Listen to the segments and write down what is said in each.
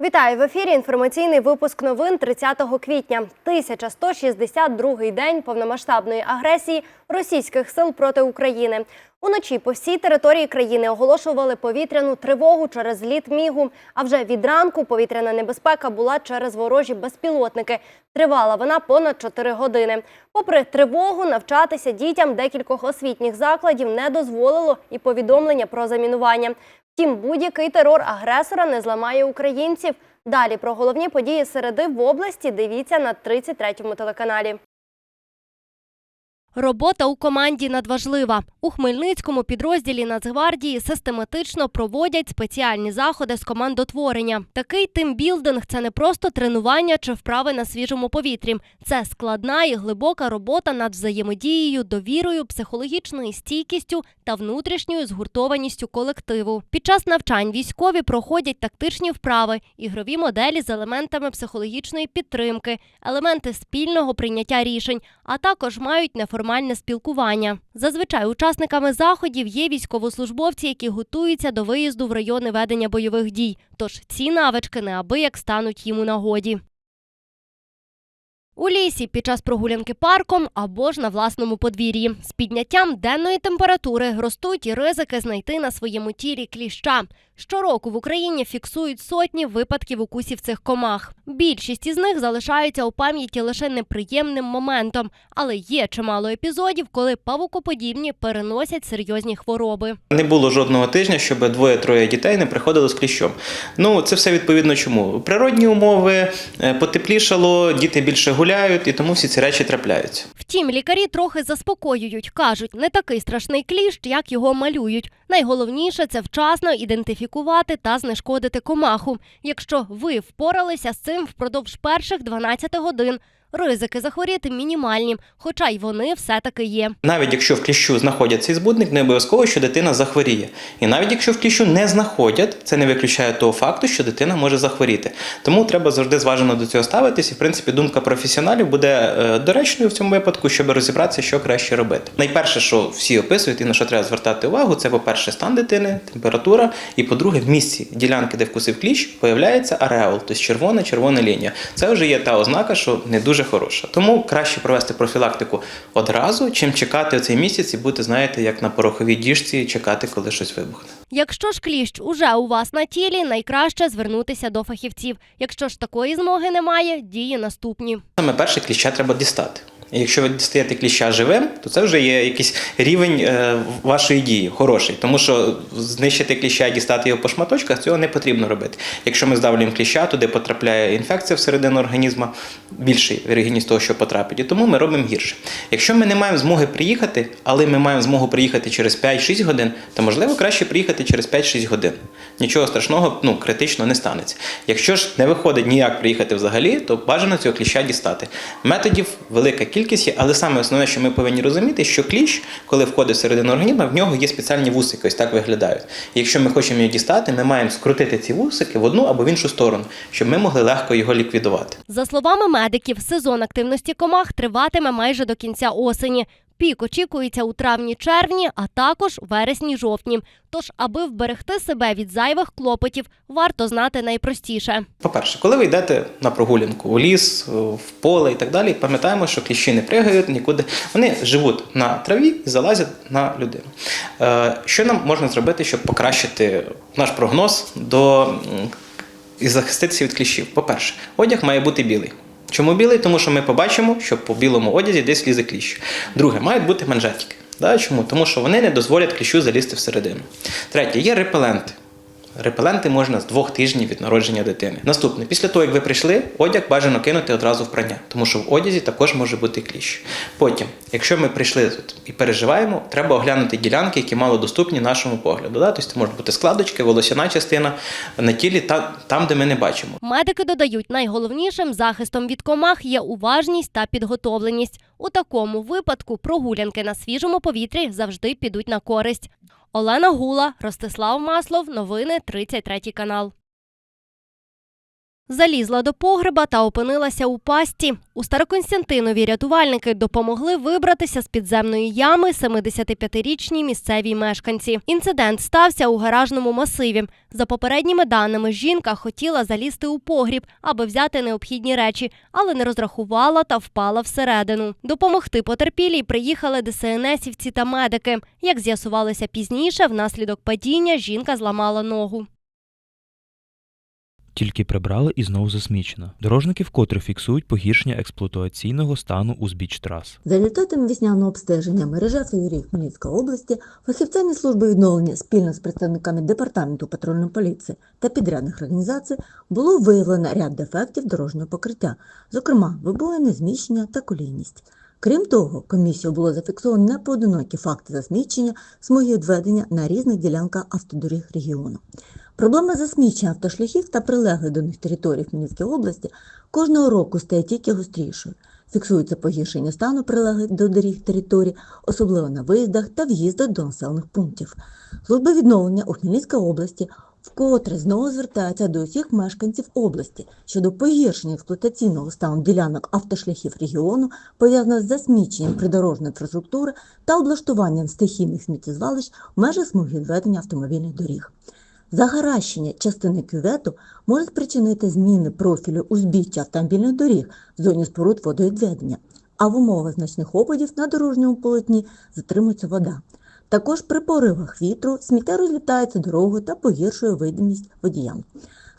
Вітаю в ефірі. Інформаційний випуск новин 30 квітня. 1162-й день повномасштабної агресії російських сил проти України. Уночі по всій території країни оголошували повітряну тривогу через зліт мігу. А вже від ранку повітряна небезпека була через ворожі безпілотники. Тривала вона понад 4 години. Попри тривогу, навчатися дітям декількох освітніх закладів не дозволило і повідомлення про замінування. Втім, будь-який терор агресора не зламає українців. Далі про головні події середи в області дивіться на 33-му телеканалі. Робота у команді надважлива. У Хмельницькому підрозділі Нацгвардії систематично проводять спеціальні заходи з командотворення. Такий тимбілдинг – це не просто тренування чи вправи на свіжому повітрі. Це складна і глибока робота над взаємодією, довірою, психологічною стійкістю та внутрішньою згуртованістю колективу. Під час навчань військові проходять тактичні вправи, ігрові моделі з елементами психологічної підтримки, елементи спільного прийняття рішень, а також мають неформальне спілкування. Зазвичай учасниками заходів є військовослужбовці, які готуються до виїзду в райони ведення бойових дій. Тож ці навички неабияк стануть їм у нагоді. У лісі під час прогулянки парком або ж на власному подвір'ї. З підняттям денної температури ростуть і ризики знайти на своєму тілі кліща. Щороку в Україні фіксують сотні випадків укусів цих комах. Більшість із них залишаються у пам'яті лише неприємним моментом, але є чимало епізодів, коли павукоподібні переносять серйозні хвороби. Не було жодного тижня, щоб двоє-троє дітей не приходили з кліщом. Ну це все відповідно чому? Природні умови, е, потеплішало, діти більше гуляють, і тому всі ці речі трапляються. Втім, лікарі трохи заспокоюють. кажуть, не такий страшний кліщ, як його малюють. Найголовніше це вчасно ідентифікувати та знешкодити комаху. Якщо ви впоралися з цим впродовж перших 12 годин, ризики захворіти мінімальні, хоча й вони все-таки є. Навіть якщо в кліщу знаходять цей збудник, не обов'язково, що дитина захворіє. І навіть якщо в кліщу не знаходять, це не виключає того факту, що дитина може захворіти. Тому треба завжди зважено до цього ставитись. І в принципі думка професіоналів буде е, доречною в цьому випадку, щоб розібратися, що краще робити. Найперше, що всі описують і на що треба звертати увагу, це по-перше, стан дитини, температура, і по-друге, в місці ділянки, де вкусив кліщ, появляється ареол, тобто червона червона лінія. Це вже є та ознака, що не дуже хороша. Тому краще провести профілактику одразу, чим чекати цей місяць і бути, знаєте, як на пороховій діжці, чекати, коли щось вибухне. Якщо ж кліщ уже у вас на тілі, найкраще звернутися до фахівців. Якщо ж такої змоги немає, дії наступні. Саме перше кліща треба дістати. Якщо ви дістаєте кліща живим, то це вже є якийсь рівень е, вашої дії, хороший. Тому що знищити кліща і дістати його по шматочках, цього не потрібно робити. Якщо ми здавлюємо кліща, туди потрапляє інфекція всередину організму, більший вірогідність того, що потрапить. І тому ми робимо гірше. Якщо ми не маємо змоги приїхати, але ми маємо змогу приїхати через 5-6 годин, то можливо краще приїхати через 5-6 годин. Нічого страшного, ну критично не станеться. Якщо ж не виходить ніяк приїхати взагалі, то бажано цього кліща дістати. Методів велика кількість є, але саме основне, що ми повинні розуміти, що кліщ, коли входить всередину організму, в нього є спеціальні вусики, ось так виглядають. Якщо ми хочемо його дістати, ми маємо скрутити ці вусики в одну або в іншу сторону, щоб ми могли легко його ліквідувати. За словами медиків, сезон активності комах триватиме майже до кінця осені. Пік очікується у травні-червні, а також вересні-жовтні. Тож, аби вберегти себе від зайвих клопотів, варто знати найпростіше. По-перше, коли ви йдете на прогулянку у ліс, в поле і так далі, пам'ятаємо, що кліщі не пригають нікуди. Вони живуть на траві і залазять на людину. Е, Що нам можна зробити, щоб покращити наш прогноз до і захиститися від кліщів? По-перше, одяг має бути білий. Чому білий? Тому що ми побачимо, що по білому одязі десь лізе кліщ. Друге, мають бути манжетики. Да? Чому? Тому що вони не дозволять кліщу залізти всередину. Третє, є репеленти. Репеленти можна з двох тижнів від народження дитини. Наступне, після того, як ви прийшли, одяг бажано кинути одразу в прання, тому що в одязі також може бути кліщ. Потім, якщо ми прийшли тут і переживаємо, треба оглянути ділянки, які мало доступні нашому погляду. Да? Тобто це можуть бути складочки, волосяна частина на тілі, та, там, де ми не бачимо. Медики додають, найголовнішим захистом від комах є уважність та підготовленість. У такому випадку прогулянки на свіжому повітрі завжди підуть на користь. Олена Гула, Ростислав Маслов, новини 33 канал. Залізла до погреба та опинилася у пасті. У Староконстянтинові рятувальники допомогли вибратися з підземної ями 75-річній місцевій мешканці. Інцидент стався у гаражному масиві. За попередніми даними, жінка хотіла залізти у погріб, аби взяти необхідні речі, але не розрахувала та впала всередину. Допомогти потерпілій приїхали ДСНСівці та медики. Як з'ясувалося пізніше, внаслідок падіння жінка зламала ногу. Тільки прибрали і знову засмічено. Дорожники вкотре фіксують погіршення експлуатаційного стану узбіч трас. За результатами весняного обстеження мережа феєрів Хмельницької області фахівцями служби відновлення спільно з представниками департаменту патрульної поліції та підрядних організацій було виявлено ряд дефектів дорожнього покриття, зокрема вибоїне зміщення та колійність. Крім того, комісією було зафіксовано непоодинокі факти засмічення смуги відведення на різних ділянках автодоріг регіону. Проблема засмічення автошляхів та прилеглих до них територій Хмельницької області кожного року стає тільки гострішою. Фіксується погіршення стану прилеглих до доріг територій, особливо на виїздах та в'їздах до населених пунктів. Служба відновлення у Хмельницькій області вкотре знову звертається до усіх мешканців області щодо погіршення експлуатаційного стану ділянок автошляхів регіону, пов'язаного з засміченням придорожної інфраструктури та облаштуванням стихійних сміттєзвалищ в межах смуги відведення автомобільних доріг. Загаращення частини кювету може спричинити зміни профілю узбіччя автомобільних доріг в зоні споруд водовідведення, а в умовах значних опадів на дорожньому полотні затримується вода. Також при поривах вітру сміття розлітається дорогою та погіршує видимість водіям.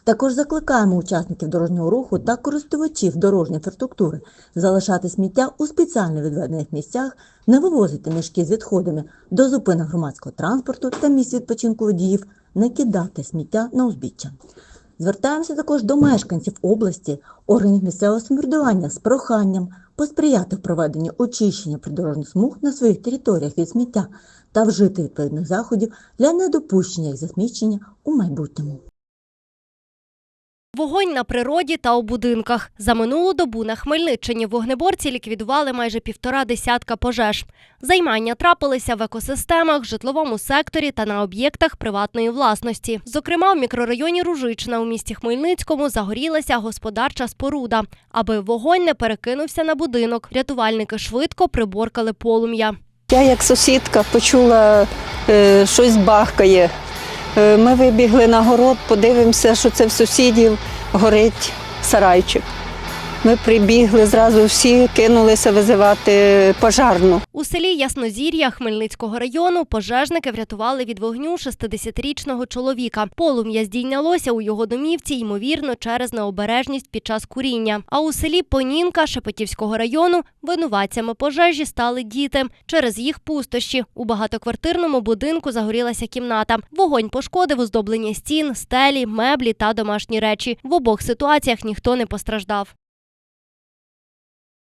Також закликаємо учасників дорожнього руху та користувачів дорожньої інфраструктури залишати сміття у спеціально відведених місцях, не вивозити мішки з відходами до зупинок громадського транспорту та місць відпочинку водіїв, не кидати сміття на узбіччя. Звертаємося також до мешканців області, органів місцевого самоврядування з проханням посприяти в проведенні очищення придорожніх смуг на своїх територіях від сміття та вжити відповідних заходів для недопущення їх засмічення у майбутньому. Вогонь на природі та у будинках. За минулу добу на Хмельниччині вогнеборці ліквідували майже півтора десятка пожеж. Займання трапилися в екосистемах, житловому секторі та на об'єктах приватної власності. Зокрема, в мікрорайоні Ружична у місті Хмельницькому загорілася господарча споруда. Аби вогонь не перекинувся на будинок, рятувальники швидко приборкали полум'я. Я як сусідка почула, е, щось бахкає. Е, Ми вибігли на город, подивимося, що це в сусідів горить сарайчик. Ми прибігли зразу всі, кинулися визивати пожарну. У селі Яснозір'я Хмельницького району пожежники врятували від вогню 60-річного чоловіка. Полум'я здійнялося у його домівці, ймовірно, через необережність під час куріння. А у селі Понінка Шепетівського району винуватцями пожежі стали діти. Через їх пустощі у багатоквартирному будинку загорілася кімната. Вогонь пошкодив оздоблення стін, стелі, меблі та домашні речі. В обох ситуаціях ніхто не постраждав.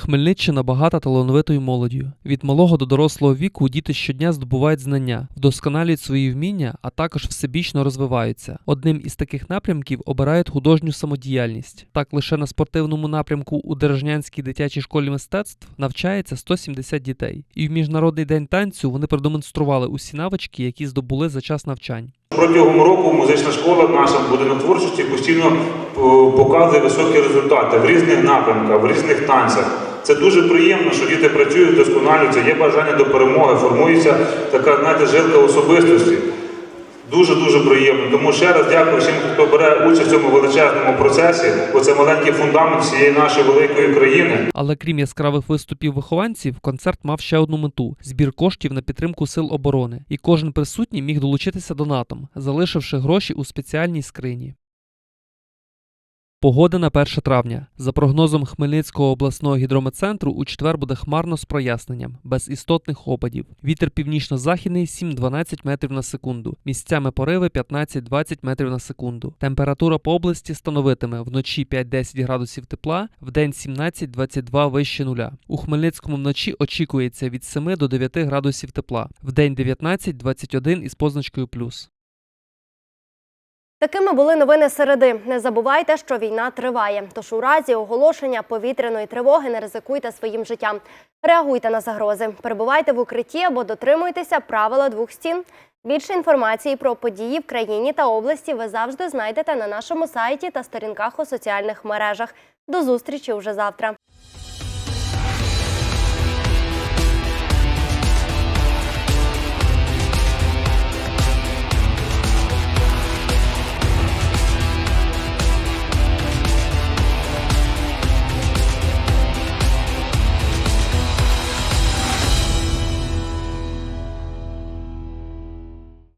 Хмельниччина багата талановитою молоддю. Від малого до дорослого віку діти щодня здобувають знання, вдосконалюють свої вміння, а також всебічно розвиваються. Одним із таких напрямків обирають художню самодіяльність. Так лише на спортивному напрямку у Дережнянській дитячій школі мистецтв навчається 170 дітей. І в міжнародний день танцю вони продемонстрували усі навички, які здобули за час навчань. Протягом року музична школа наша будинок творчості постійно е, показує високі результати в різних напрямках, в різних танцях. Це дуже приємно, що діти працюють, досконалюються, є бажання до перемоги, формується така, знаєте, жилка особистості. Дуже дуже приємно. Тому ще раз дякую всім, хто бере участь в цьому величезному процесі, бо це маленький фундамент всієї нашої великої країни. Але крім яскравих виступів вихованців, концерт мав ще одну мету збір коштів на підтримку сил оборони. І кожен присутній міг долучитися донатом, залишивши гроші у спеціальній скрині. Погода на 1 травня. За прогнозом Хмельницького обласного гідрометцентру, у четвер буде хмарно з проясненням, без істотних опадів. Вітер північно-західний 7-12 метрів на секунду. Місцями пориви 15-20 метрів на секунду. Температура по області становитиме вночі 5-10 градусів тепла, вдень 17-22 вище нуля. У Хмельницькому вночі очікується від 7 до 9 градусів тепла, вдень 19-21 із позначкою плюс. Такими були новини середи. Не забувайте, що війна триває. Тож у разі оголошення повітряної тривоги не ризикуйте своїм життям. Реагуйте на загрози, перебувайте в укритті або дотримуйтеся правила двох стін. Більше інформації про події в країні та області ви завжди знайдете на нашому сайті та сторінках у соціальних мережах. До зустрічі уже завтра.